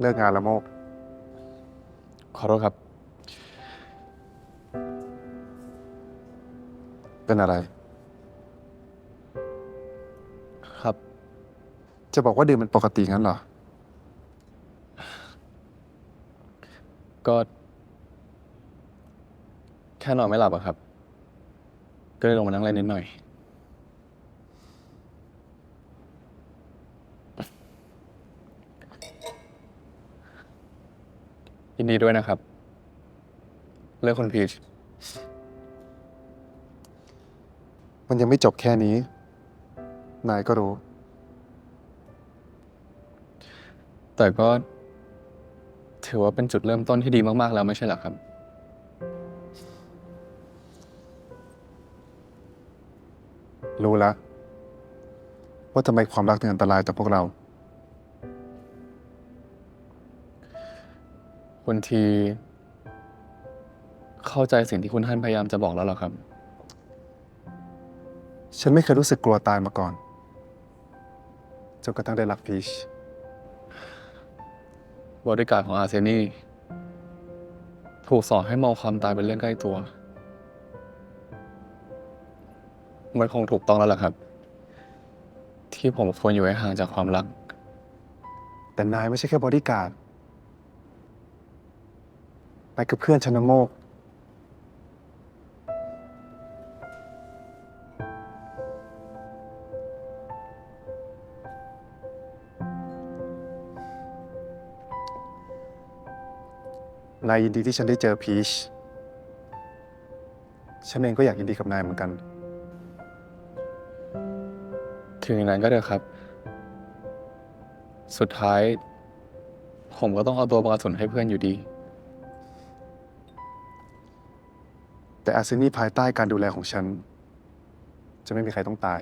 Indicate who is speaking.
Speaker 1: เลิกงานแล้วโมก
Speaker 2: ขอโทษครับ
Speaker 1: เป็นอะไร
Speaker 2: ครับ
Speaker 1: จะบอกว่าดื่มเป็นปกติงั้นเหรอ
Speaker 2: ก็ แค่นอนไม่หลับอะครับ ก็เลยลงมานั่งเล่นนิดหน่อย ยินดีด้วยนะครับ เลือกคนพีช
Speaker 1: มันยังไม่จบแค่นี้ นายก็รู้
Speaker 2: แต่ก็ ถือว่าเป็นจุดเริ่มต้นที่ดีมาก ๆ แล้วไม่ใช่เหรอครับ
Speaker 1: รู้แล้วว่าทำไมความรักถึงอันตรายต่อพวกเรา
Speaker 2: คุณที เข้าใจสิ่งที่คุณท่านพยายามจะบอกแล้วเหรอครับ
Speaker 1: ฉันไม่เคยรู้สึกกลัวตายมาก่อนจนกระทั่งได้รักพีช
Speaker 2: บริการดของอาร์เซนี่ ถูกสอนให้มองความตายเป็นเรื่องใกล้ตัว มันคงถูกต้องแล้วล่ะครับ ที่ผมควรอยู่ให้ห่างจากความรัก
Speaker 1: แต่นายไม่ใช่แค่บอดี้การ์ด นายคือเพื่อนฉันโมก นายยินดีที่ฉันได้เจอพีช ฉันเองก็อยากยินดีกับนายเหมือนกัน
Speaker 2: ถึงอย่างนั้นก็เถอะครับ สุดท้าย ผมก็ต้องเอาตัวประกันสนให้เพื่อนอยู่ดี
Speaker 1: แต่อาร์เซนี่ภายใต้การดูแลของฉัน จะไม่มีใครต้องตาย